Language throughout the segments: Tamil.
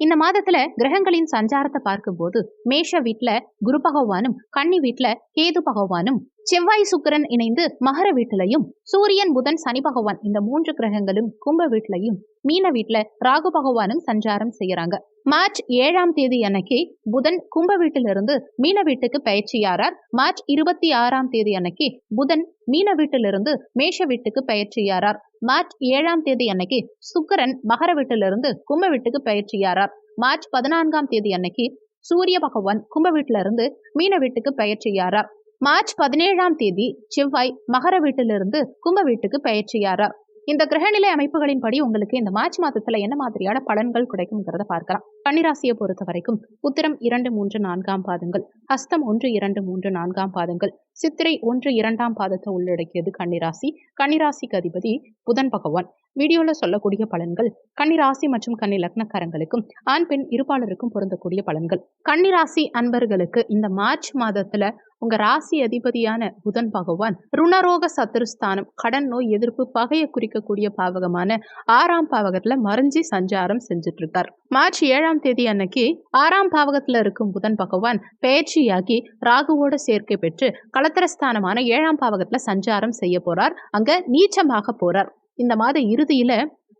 இந்த மாதத்துல கிரகங்களின் சஞ்சாரத்தை பார்க்கும்போது மேஷ வீட்ல குரு பகவானும் கன்னி வீட்ல கேது பகவானும் செவ்வாய் சுக்கிரன் இணைந்து மகர வீட்டிலையும் சூரியன் புதன் சனி பகவான் இந்த மூன்று கிரகங்களும் கும்ப வீட்டிலையும் மீன வீட்டுல ராகு பகவானும் சஞ்சாரம் செய்யறாங்க. மார்ச் ஏழாம் தேதி அன்னைக்கு புதன் கும்ப வீட்டிலிருந்து மீன வீட்டுக்கு பயிற்சியாரார் மார்ச் இருபத்தி ஆறாம் தேதி அன்னைக்கு புதன் மீன வீட்டிலிருந்து மேஷ வீட்டுக்கு பயிற்சியாரார் மார்ச் ஏழாம் தேதி அன்னைக்கு சுக்கிரன் மகர வீட்டிலிருந்து கும்ப வீட்டுக்கு பயிற்சியாரார் மார்ச் பதினான்காம் தேதி அன்னைக்கு சூரிய பகவான் கும்ப வீட்டில இருந்து மீன வீட்டுக்கு பயிற்சியாரார் மார்ச் பதினேழாம் தேதி செவ்வாய் மகர வீட்டிலிருந்து கும்ப வீட்டுக்கு பயிற்சியாரார் இந்த கிரகநிலை அமைப்புகளின்படி உங்களுக்கு இந்த மார்ச் மாதத்துல என்ன மாதிரியான பலன்கள் கிடைக்கும்ங்கிறத பார்க்கலாம். கன்னிராசியை பொறுத்த வரைக்கும் உத்திரம் இரண்டு மூன்று நான்காம் பாதங்கள் ஹஸ்தம் ஒன்று இரண்டு மூன்று நான்காம் பாதங்கள் சித்திரை ஒன்று இரண்டாம் பாதத்தை உள்ளடக்கியது கன்னிராசி. கன்னிராசிக்கு அதிபதி புதன் பகவான். வீடியோல சொல்லக்கூடிய பலன்கள் கன்னிராசி மற்றும் கன்னி லக்னக்காரங்களுக்கும் ஆண் பெண் இருப்பாளருக்கும் பொருந்தக்கூடிய பலன்கள். கன்னிராசி அன்பர்களுக்கு இந்த மார்ச் மாதத்துல உங்க ராசி அதிபதியான புதன் பகவான் ருணரோக சத்துருஸ்தானம் கடன் நோய் எதிர்ப்பு பகையை குறிக்கக்கூடிய பாவகமான ஆறாம் பாவகத்துல மறைஞ்சி சஞ்சாரம் செஞ்சுட்டு இருக்கார் மார்ச் ஏழாம் தேதி அன்னைக்கு ஆறாம் பாவகத்துல இருக்கும் புதன் பகவான் பயிற்சியாகி ராகுவோட சேர்க்கை பெற்று களத்திரஸ்தானமான ஏழாம் பாவகத்துல சஞ்சாரம் செய்ய போறார். அங்க நீச்சமாக போறார். இந்த மாத இறுதியில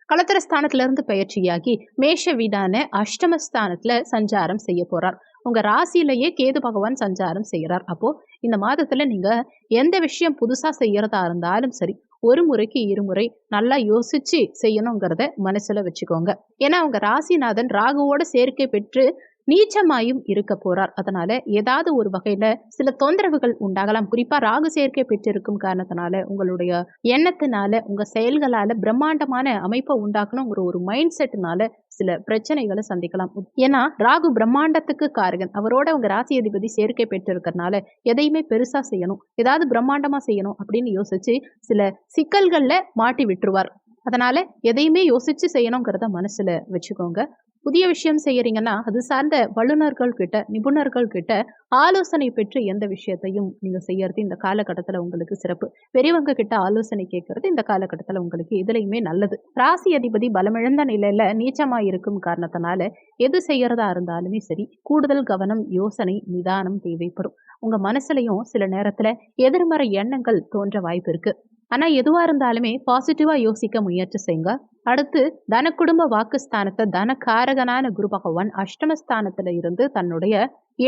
களத்திரஸ்தானத்துல இருந்து பயிற்சியாகி மேஷ வீடான அஷ்டமஸ்தானத்துல சஞ்சாரம் செய்ய போறார். உங்க ராசியிலேயே கேது பகவான் சஞ்சாரம் செய்கிறார் அப்போ இந்த மாதத்துல நீங்க எந்த விஷயம் புதுசா செய்யறதா இருந்தாலும் சரி ஒரு முறைக்கு இருமுறை நல்லா யோசிச்சு செய்யணுங்கிறத மனசுல வச்சுக்கோங்க. ஏன்னா அவங்க ராசிநாதன் ராகுவோட சேர்க்கை பெற்று நீச்சமாயும் இருக்க போறார். அதனால ஏதாவது ஒரு வகையில சில தொந்தரவுகள் உண்டாகலாம். குறிப்பா ராகு சேர்க்கை பெற்றிருக்கும் காரணத்தினால உங்களுடைய எண்ணத்தினால உங்க செயல்களால பிரம்மாண்டமான அமைப்பை உண்டாக்கணுங்கிற ஒரு மைண்ட் செட்னால சில பிரச்சனைகளை சந்திக்கலாம். ஏன்னா ராகு பிரம்மாண்டத்துக்கு காரகன். அவரோட உங்க ராசி அதிபதி சேர்க்கை பெற்றிருக்கிறதுனால எதையுமே பெருசா செய்யணும். ஏதாவது பிரம்மாண்டமா செய்யணும் அப்படின்னு யோசிச்சு சில சிக்கல்கள்ல மாட்டி விட்டுருவார். அதனால எதையுமே யோசிச்சு செய்யணுங்கிறத மனசுல வச்சுக்கோங்க. புதிய விஷயம் செய்யறீங்கன்னா அது சார்ந்த வல்லுநர்கள் கிட்ட நிபுணர்கள் கிட்ட ஆலோசனை பெற்று எந்த விஷயத்தையும் நீங்க செய்யறது இந்த காலகட்டத்துல உங்களுக்கு சிறப்பு. பெரியவங்க கிட்ட ஆலோசனை கேட்கறது இந்த காலகட்டத்துல உங்களுக்கு இதுலயுமே நல்லது. ராசி அதிபதி பலமிழந்த நிலையில நீச்சமா இருக்கும் காரணத்தினால எது செய்யறதா இருந்தாலுமே சரி கூடுதல் கவனம் யோசனை நிதானம் தேவைப்படும். உங்க மனசுலயும் சில நேரத்துல எதிர்மறை எண்ணங்கள் தோன்ற வாய்ப்பு இருக்கு. ஆனா எதுவா இருந்தாலுமே பாசிட்டிவா யோசிக்க முயற்சி செய்யுங்க. அடுத்து தன குடும்ப வாக்குஸ்தானத்தை தனக்காரகனான குரு பகவான் அஷ்டமஸ்தானத்துல இருந்து தன்னுடைய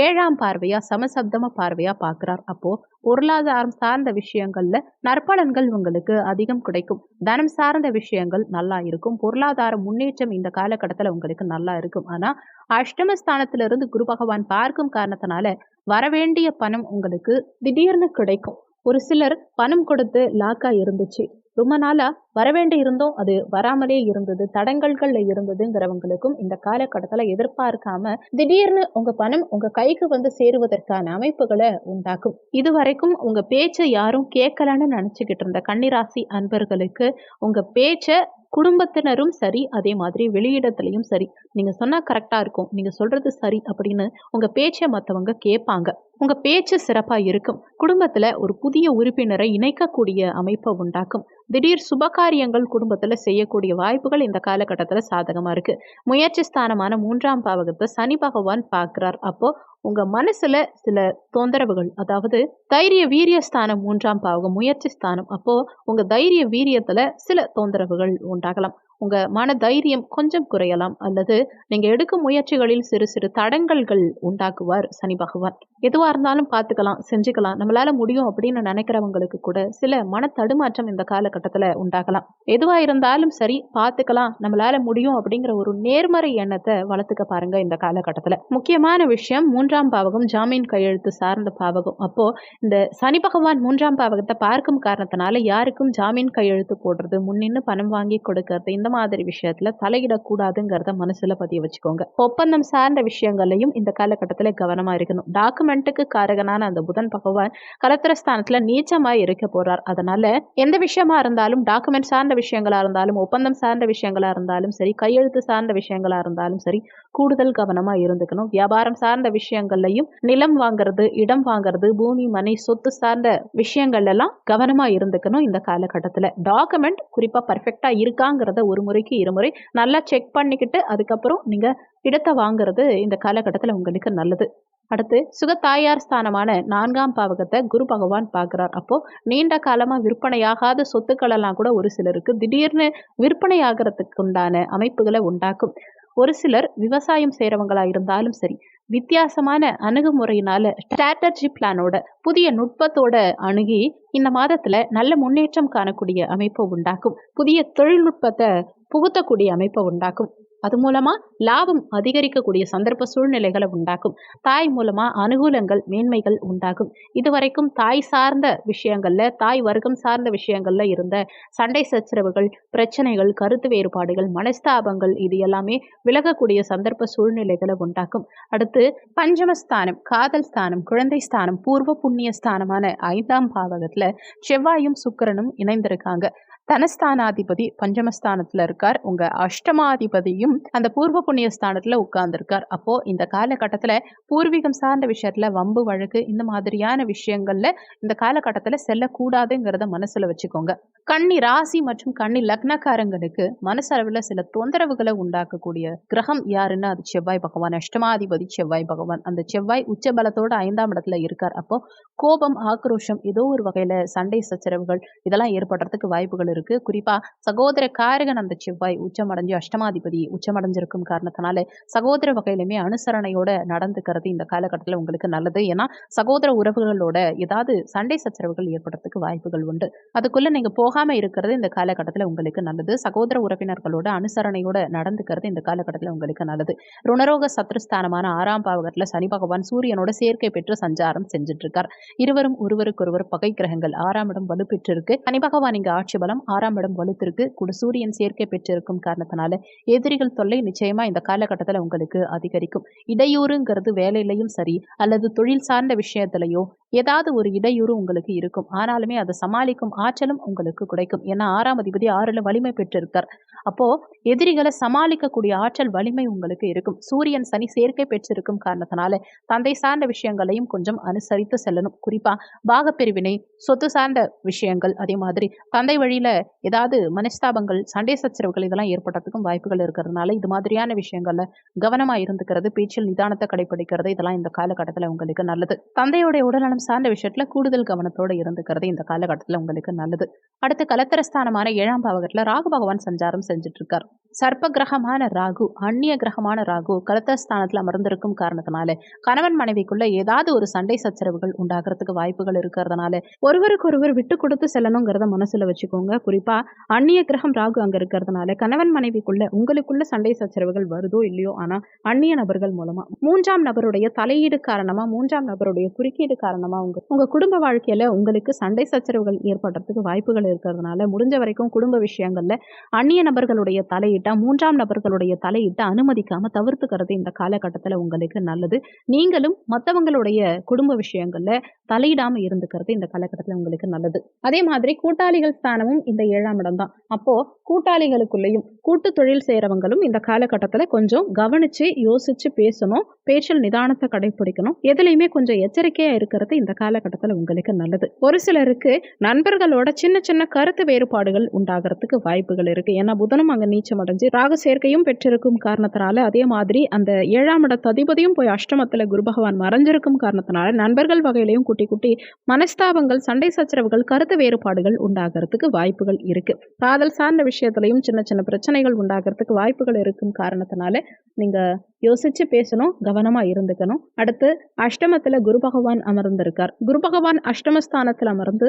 ஏழாம் பார்வையா சமசப்தம பார்வையா பார்க்கிறார். அப்போ பொருளாதாரம் சார்ந்த விஷயங்கள்ல நற்பலன்கள் உங்களுக்கு அதிகம் கிடைக்கும். தனம் சார்ந்த விஷயங்கள் நல்லா இருக்கும். பொருளாதார முன்னேற்றம் இந்த காலகட்டத்துல உங்களுக்கு நல்லா இருக்கும். ஆனா அஷ்டமஸ்தானத்துல இருந்து குரு பகவான் பார்க்கும் காரணத்தினால வரவேண்டிய பணம் உங்களுக்கு திடீர்னு கிடைக்கும். ஒரு சிலர் பணம் கொடுத்து லாக்கா இருந்துச்சு. ரொம்ப நாளா வரவேண்டி இருந்தோம். அது வராமலே இருந்தது. தடங்கல்கள்ல இருந்ததுங்கிறவங்களுக்கும் இந்த காலகட்டத்துல எதிர்பார்க்காம திடீர்னு உங்க பணம் உங்க கைக்கு வந்து சேருவதற்கான அமைப்புகளை உண்டாக்கும். இது வரைக்கும் உங்க பேச்சை யாரும் கேட்கலன்னு நினைச்சுக்கிட்டு இருந்த கன்னிராசி அன்பர்களுக்கு உங்க பேச்சை குடும்பத்தினரும் சரி அதே மாதிரி வெளியிடத்துலையும் சரி. நீங்க சொன்னா கரெக்டா இருக்கும். நீங்க சொல்றது சரி அப்படின்னு உங்க பேச்சை மற்றவங்க கேட்பாங்க. உங்க பேச்சு சிறப்பா இருக்கும். குடும்பத்துல ஒரு புதிய உறுப்பினரை இணைக்கக்கூடிய அமைப்பை உண்டாக்கும். திடீர் சுபகாரியங்கள் குடும்பத்துல செய்யக்கூடிய வாய்ப்புகள் இந்த காலகட்டத்துல சாதகமா இருக்கு. முயற்சி ஸ்தானமான மூன்றாம் பாவகத்தை சனி பகவான் பார்க்கிறார். அப்போ உங்க மனசுல சில தொந்தரவுகள் அதாவது தைரிய வீரிய ஸ்தானம் மூன்றாம் பாவகம் முயற்சி ஸ்தானம் அப்போ உங்க தைரிய வீரியத்துல சில தொந்தரவுகள் உண்டாகலாம். உங்கள் மன தைரியம் கொஞ்சம் குறையலாம். அல்லது நீங்கள் எடுக்கும் முயற்சிகளில் சிறு சிறு தடங்கல்கள் உண்டாக்குவார் சனி பகவான். எதுவாக இருந்தாலும் பார்த்துக்கலாம் செஞ்சுக்கலாம். நம்மளால முடியும் அப்படின்னு நினைக்கிறவங்களுக்கு கூட சில மன தடுமாற்றம் இந்த காலகட்டத்தில் உண்டாகலாம். எதுவாக இருந்தாலும் சரி பார்த்துக்கலாம். நம்மளால முடியும் அப்படிங்கிற ஒரு நேர்மறை எண்ணத்தை வளர்த்துக்க பாருங்க இந்த காலகட்டத்தில். முக்கியமான விஷயம் மூன்றாம் பாவகம் ஜாமீன் கையெழுத்து சார்ந்த பாவகம். அப்போ இந்த சனி பகவான் மூன்றாம் பாவகத்தை பார்க்கும் காரணத்தினால யாருக்கும் ஜாமீன் கையெழுத்து போடுறது முன்னின்னு பணம் வாங்கி கொடுக்கறது இந்த மாதிரி விஷயத்துல தலையிடக்கூடாதுங்கிறத மனசுல பதிய வச்சுக்கோங்க. ஒப்பந்தம் சார்ந்த விஷயங்களையும் இந்த காலகட்டத்தில் கவனமா இருக்கணும். டாக்குமெண்ட்டுக்கு காரகனான அந்த புதன் பகவான் கலத்திரஸ்தானத்துல நீச்சமா இருக்க போறார். அதனால எந்த விஷயமா இருந்தாலும் டாக்குமெண்ட் சார்ந்த விஷயங்களா இருந்தாலும் ஒப்பந்தம் சார்ந்த விஷயங்களா இருந்தாலும் சரி கையெழுத்து சார்ந்த விஷயங்களா இருந்தாலும் சரி கூடுதல் கவனமாக இருந்துக்கணும். வியாபாரம் சார்ந்த விஷயங்கள்லையும் நிலம் வாங்குறது இடம் வாங்குறது பூமி மனை சொத்து சார்ந்த விஷயங்கள் எல்லாம் கவனமாக இருந்துக்கணும் இந்த காலகட்டத்தில். டாக்குமெண்ட் குறிப்பாக பர்ஃபெக்டாக இருக்காங்கிறத ஒரு முறைக்கு இருமுறை நல்லா செக் பண்ணிக்கிட்டு அதுக்கப்புறம் நீங்கள் இடத்தை வாங்குறது இந்த காலகட்டத்தில் உங்களுக்கு நல்லது. அடுத்து சுகத்தாயார் ஸ்தானமான நான்காம் பாவகத்தை குரு பகவான் பார்க்குறார். அப்போ நீண்ட காலமாக விற்பனையாகாத சொத்துக்கள் எல்லாம் கூட ஒரு சிலருக்கு திடீர்னு விற்பனை ஆகிறதுக்கு உண்டான அமைப்புகளை உண்டாக்கும். ஒரு சிலர் விவசாயம் செய்கிறவங்களா இருந்தாலும் சரி வித்தியாசமான அணுகுமுறையினால ஸ்ட்ராட்டஜி பிளானோட புதிய நுட்பத்தோட அணுகி இந்த மாதத்துல நல்ல முன்னேற்றம் காணக்கூடிய அமைப்பை உண்டாக்கும் புதிய தொழில்நுட்பத்தை புகுத்தக்கூடிய அமைப்பை உண்டாக்கும். அது மூலமா லாபம் அதிகரிக்கக்கூடிய சந்தர்ப்ப சூழ்நிலைகளை உண்டாக்கும். தாய் மூலமா அனுகூலங்கள் மேன்மைகள் உண்டாகும். இதுவரைக்கும் தாய் சார்ந்த விஷயங்கள்ல தாய் வர்க்கம் சார்ந்த விஷயங்கள்ல இருந்த சண்டை சச்சரவுகள் பிரச்சனைகள் கருத்து வேறுபாடுகள் மனஸ்தாபங்கள் இது எல்லாமே விலகக்கூடிய சந்தர்ப்ப சூழ்நிலைகளை உண்டாக்கும். அடுத்து பஞ்சமஸ்தானம் காதல் ஸ்தானம் குழந்தை ஸ்தானம் பூர்வ புண்ணிய ஸ்தானமான ஐந்தாம் பாவகத்துல செவ்வாயும் சுக்கரனும் இணைந்திருக்காங்க. தனஸ்தானாதிபதி பஞ்சமஸ்தானத்துல இருக்கார். உங்க அஷ்டமாதிபதியும் அந்த பூர்வ புண்ணிய ஸ்தானத்துல உட்கார்ந்துருக்கார். அப்போ இந்த காலகட்டத்துல பூர்வீகம் சார்ந்த விஷயத்துல வம்பு வழக்கு இந்த மாதிரியான விஷயங்கள்ல இந்த காலகட்டத்துல செல்லக்கூடாதுங்கிறத மனசுல வச்சுக்கோங்க. கண்ணி ராசி மற்றும் கண்ணி லக்னக்காரங்களுக்கு மனசளவில் சில தொந்தரவுகளை உண்டாக்கக்கூடிய கிரகம் யாருன்னா அது செவ்வாய் பகவான் அஷ்டமாதிபதி செவ்வாய் பகவான். அந்த செவ்வாய் உச்ச பலத்தோட ஐந்தாம் இடத்துல இருக்கார். அப்போ கோபம் ஆக்ரோஷம் ஏதோ ஒரு வகையில சண்டை சச்சரவுகள் இதெல்லாம் ஏற்படுறதுக்கு வாய்ப்புகள் இருக்கு. குறிப்பா சகோதர காரகன் அந்த செவ்வாய் உச்சமடைஞ்சு அஷ்டமாதிபதி உச்சமடைஞ்சிருக்கும் காரணத்தினால சகோதர வகையிலுமே அனுசரணையோட நடந்துக்கிறது இந்த காலகட்டத்தில் உங்களுக்கு நல்லது. ஏன்னா சகோதர உறவுகளோட ஏதாவது சண்டை சச்சரவுகள் ஏற்படுறதுக்கு வாய்ப்புகள் உண்டு. அதுக்குள்ள நீங்க போகாம இருக்கிறது இந்த காலகட்டத்தில் உங்களுக்கு நல்லது. சகோதர உறவினர்களோட அனுசரணையோட நடந்துக்கிறது இந்த காலகட்டத்தில் உங்களுக்கு நல்லது. ருணரோக சத்ருஸ்தானமான ஆறாம் பாவகத்தில் சனி பகவான் சூரியனோட சேர்க்கை பெற்று சஞ்சாரம் செஞ்சுட்டு இருக்கார் இருவரும் ஒருவருக்கொருவர் பகை கிரகங்கள் ஆறாம் இடம் வலுப்பெற்றிருக்கு. சனி பகவான் இங்க ஆட்சி பலம் ஆறாம் இடம் வலுத்திருக்கு. கூட சூரியன் சேர்க்கை பெற்றிருக்கும் காரணத்தினால எதிரிகள் தொல்லை நிச்சயமா இந்த காலகட்டத்தில் உங்களுக்கு அதிகரிக்கும். இடையூறுங்கிறது வேலையிலையும் சரி அல்லது தொழில் சார்ந்த விஷயத்திலையோ ஏதாவது ஒரு இடையூறு உங்களுக்கு இருக்கும். ஆனாலுமே அதை சமாளிக்கும் ஆற்றலும் உங்களுக்கு கிடைக்கும் ஏன்னா ஆறாம் அதிபதி ஆறுல வலிமை பெற்றிருக்கார். அப்போ எதிரிகளை சமாளிக்கக்கூடிய ஆற்றல் வலிமை உங்களுக்கு இருக்கும். சூரியன் சனி சேர்க்கை பெற்றிருக்கும் காரணத்தினால தந்தை சார்ந்த விஷயங்களையும் கொஞ்சம் அனுசரித்து செல்லணும். குறிப்பா பாகப்பிரிவினை சொத்து சார்ந்த விஷயங்கள் அதே மாதிரி தந்தை வழியில ஏதாவது மனஸ்தாபங்கள் சண்டை சச்சரவுகள் இதெல்லாம் ஏற்படுறதுக்கும் வாய்ப்புகள் இருக்கிறதுனால இது மாதிரியான விஷயங்கள்ல கவனமா இருந்துக்கிறது பேச்சில் நிதானத்தை கடைபிடிக்கிறது இதெல்லாம் இந்த காலகட்டத்தில் உங்களுக்கு நல்லது. தந்தையோட உடல்நலம் சார்ந்த விஷயத்துல கூடுதல் கவனத்தோடு இருந்துக்கிறது இந்த காலகட்டத்தில் உங்களுக்கு நல்லது. அடுத்து கலத்திரஸ்தானமான ஏழாம் பாவகத்தில் ராகு பகவான் சஞ்சாரம் செஞ்சுட்டு இருக்கார் சர்ப்ப கிரகமான ராகு அந்நிய கிரகமான ராகு கலத்திரஸ்தானத்துல அமர்ந்திருக்கும் காரணத்தினால கணவன் மனைவிக்குள்ள ஏதாவது ஒரு சண்டை சச்சரவுகள் உண்டாகிறதுக்கு வாய்ப்புகள் இருக்கிறதுனால ஒருவருக்கு ஒருவர் விட்டு கொடுத்து செல்லணுங்கிறத மனசுல வச்சுக்கோங்க. குறிப்பா அந்நிய கிரகம் ராகு அங்க இருக்கிறதுனால கணவன் மனைவிக்குள்ள உங்களுக்குள்ள சண்டை சச்சரவுகள் வருதோ இல்லையோ ஆனா அந்நிய நபர்கள் மூலமா மூன்றாம் நபருடைய தலையீடு காரணமா மூன்றாம் நபருடைய குறுக்கீடு காரணமாக உங்க உங்கள் குடும்ப வாழ்க்கையில உங்களுக்கு சண்டை சச்சரவுகள் ஏற்படுறதுக்கு வாய்ப்புகள் இருக்கிறதுனால முடிஞ்ச வரைக்கும் குடும்ப விஷயங்கள்ல அந்நிய நபர்களுடைய தலையிட்டா மூன்றாம் நபர்களுடைய தலையிட்ட அனுமதிக்காம தவிர்த்துக்கிறது இந்த காலகட்டத்துல உங்களுக்கு நல்லது. நீங்களும் மற்றவங்களுடைய குடும்ப விஷயங்கள்ல தலையிடாம இருந்துக்கிறது இந்த காலகட்டத்தில் உங்களுக்கு நல்லது. அதே மாதிரி கூட்டாளிகள் ஸ்தானமும் இந்த ஏழாம் இடம் தான். அப்போ கூட்டாளிகளுக்குள்ளேயும் கூட்டு தொழில் செய்யறவங்களும் இந்த காலகட்டத்தில் கொஞ்சம் கவனிச்சு யோசிச்சு பேசணும் பேச்சல் நிதானத்தை கடைபிடிக்கணும் எதுலையுமே கொஞ்சம் எச்சரிக்கையா இருக்கிறது இந்த காலகட்டத்தில் உங்களுக்கு நல்லது. ஒரு சிலருக்கு நண்பர்களோட சின்ன சின்ன கருத்து வேறுபாடுகள் உண்டாகிறதுக்கு வாய்ப்புகள் இருக்கு. ஏன்னா புதனும் அங்க நீச்சம் அடைஞ்சு ராகு சேர்க்கையும் பெற்றிருக்கும் காரணத்தினால அதே மாதிரி அந்த ஏழாம் இடத்து அதிபதியும் போய் அஷ்டமத்தில் குரு பகவான் மறைஞ்சிருக்கும் காரணத்தினால நண்பர்கள் வகையிலையும் குட்டி குட்டி மனஸ்தாபங்கள் சண்டை சச்சரவுகள் கருத்து வேறுபாடுகள் உண்டாகிறதுக்கு வாய்ப்புகள் இருக்கு. காதல் சார்ந்த விஷயத்துலையும் சின்ன சின்ன பிரச்சனைகள் உண்டாகிறதுக்கு வாய்ப்புகள் இருக்கும் காரணத்தினால நீங்க யோசிச்சு பேசணும் கவனமா இருந்துக்கணும். அடுத்து அஷ்டமத்துல குரு பகவான் அமர்ந்திருக்கார். குரு பகவான் அஷ்டமஸ்தானத்தில் அமர்ந்து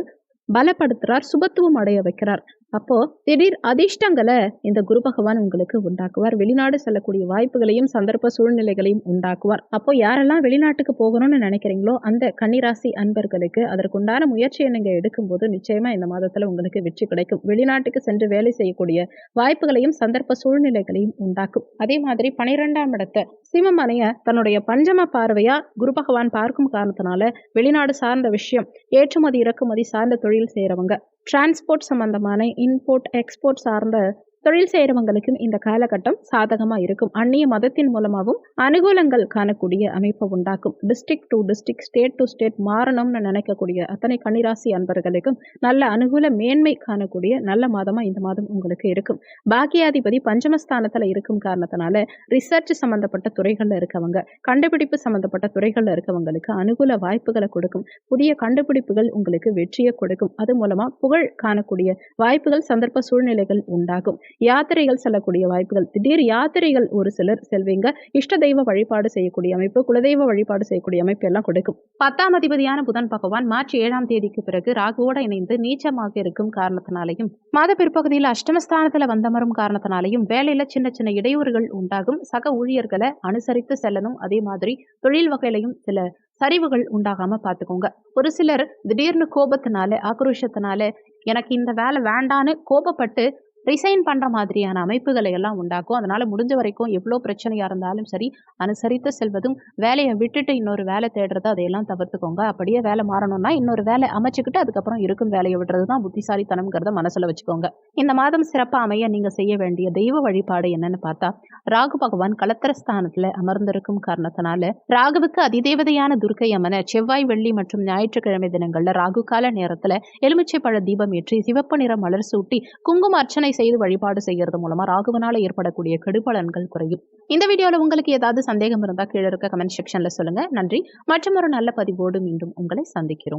பலப்படுத்துறார் சுபத்துவம் அடைய வைக்கிறார். அப்போ திடீர் அதிர்ஷ்டங்களை இந்த குரு பகவான் உங்களுக்கு உண்டாக்குவார். வெளிநாடு செல்லக்கூடிய வாய்ப்புகளையும் சந்தர்ப்ப சூழ்நிலைகளையும் உண்டாக்குவார். அப்போ யாரெல்லாம் வெளிநாட்டுக்கு போகணும்னு நினைக்கிறீங்களோ அந்த கன்னிராசி அன்பர்களுக்கு அதற்குண்டான முயற்சியை நீங்க எடுக்கும்போது நிச்சயமா இந்த மாதத்துல உங்களுக்கு வெற்றி கிடைக்கும். வெளிநாட்டுக்கு சென்று வேலை செய்யக்கூடிய வாய்ப்புகளையும் சந்தர்ப்ப சூழ்நிலைகளையும் உண்டாக்கும். அதே மாதிரி பனிரெண்டாம் இடத்த சிம்மமனைய தன்னுடைய பஞ்சம பார்வையா குரு பகவான் பார்க்கும் காரணத்தினால வெளிநாடு சார்ந்த விஷயம் ஏற்றுமதி இறக்குமதி சார்ந்த தொழில் செய்கிறவங்க டிரான்ஸ்போர்ட் சம்பந்தமான இம்போர்ட் எக்ஸ்போர்ட் சார்ந்த தொழில் செய்கிறவங்களுக்கும் இந்த காலகட்டம் சாதகமாக இருக்கும். அந்நிய மதத்தின் மூலமாகவும் அனுகூலங்கள் காணக்கூடிய அமைப்பை உண்டாக்கும். District to district state to state மாறணும்னு நினைக்கக்கூடிய அத்தனை கன்னிராசி அன்பர்களுக்கும் நல்ல அனுகூல மேன்மை காணக்கூடிய நல்ல மாதமாக இந்த மாதம் உங்களுக்கு இருக்கும். பாக்கியாதிபதி பஞ்சமஸ்தானத்தில் இருக்கும் காரணத்தினால ரிசர்ச் சம்மந்தப்பட்ட துறைகளில் இருக்கவங்க கண்டுபிடிப்பு சம்மந்தப்பட்ட துறைகளில் இருக்கவங்களுக்கு அனுகூல வாய்ப்புகளை கொடுக்கும். புதிய கண்டுபிடிப்புகள் உங்களுக்கு வெற்றியை கொடுக்கும். அது மூலமாக புகழ் காணக்கூடிய வாய்ப்புகள் சந்தர்ப்ப சூழ்நிலைகள் உண்டாகும். யாத்திரைகள் செல்லக்கூடிய வாய்ப்புகள். திடீர் யாத்திரைகள் ஒரு சிலர் செல்வீங்க. இஷ்ட தெய்வ வழிபாடு செய்யக்கூடிய அமைப்பு குலதெய்வ வழிபாடு செய்யக்கூடிய அமைப்பு எல்லாம் கொடுக்கும். பத்தாம் அதிபதியான புதன் பகவான் மார்ச் ஏழாம் தேதிக்கு பிறகு ராகுவோட இணைந்து நீச்சமாக இருக்கும் காரணத்தினாலையும் மாத பிற்பகுதியில் அஷ்டமஸ்தானத்துல வந்தமரும் காரணத்தினாலையும் வேலையில சின்ன சின்ன இடையூறுகள் உண்டாகும். சக ஊழியர்களை அனுசரித்து செல்லணும். அதே மாதிரி தொழில் வகையிலையும் சில சரிவுகள் உண்டாகாம பார்த்துக்கோங்க ஒரு சிலர் திடீர்னு கோபத்தினால ஆக்ரோஷத்தினால எனக்கு இந்த வேலை வேண்டான்னு கோபப்பட்டு ரிசைன் பண்ணுற மாதிரியான அமைப்புகளை எல்லாம் உண்டாக்கும். அதனால் முடிஞ்ச வரைக்கும் எவ்வளோ பிரச்சனையாக இருந்தாலும் சரி அனுசரித்து செல்வதும் வேலையை விட்டுட்டு இன்னொரு வேலை தேடுறது அதையெல்லாம் தவிர்த்துக்கோங்க. அப்படியே வேலை மாறணும்னா இன்னொரு வேலை அமைச்சுக்கிட்டு அதுக்கப்புறம் இருக்கும் வேலையை விடுறது தான் புத்திசாலித்தனம்ங்கிறத மனசில் வச்சுக்கோங்க. இந்த மாதம் சிறப்பாக அமைய நீங்கள் செய்ய வேண்டிய தெய்வ வழிபாடு என்னன்னு பார்த்தா ராகு பகவான் கலத்திரஸ்தானத்தில் அமர்ந்திருக்கும் காரணத்தினால ராகுவுக்கு அதிதேவதையான துர்க்கை அம்மனை செவ்வாய் வெள்ளி மற்றும் ஞாயிற்றுக்கிழமை தினங்களில் ராகு கால நேரத்தில் எலுமிச்சை பழ தீபம் ஏற்றி சிவப்பு நிற மலர் சூட்டி குங்கும அர்ச்சனை செய்து வழிபாடு செய்யறது மூலமா ராகுவனால ஏற்படக்கூடிய கெடுபலன்கள் குறையும். இந்த வீடியோவில் உங்களுக்கு ஏதாவது சந்தேகம் இருந்தால் கீழே இருக்க கமெண்ட் செக்ஷனில் சொல்லுங்கள் நன்றி. மற்றும் ஒரு நல்ல பதிவோடு மீண்டும் உங்களை சந்திக்கிறோம்.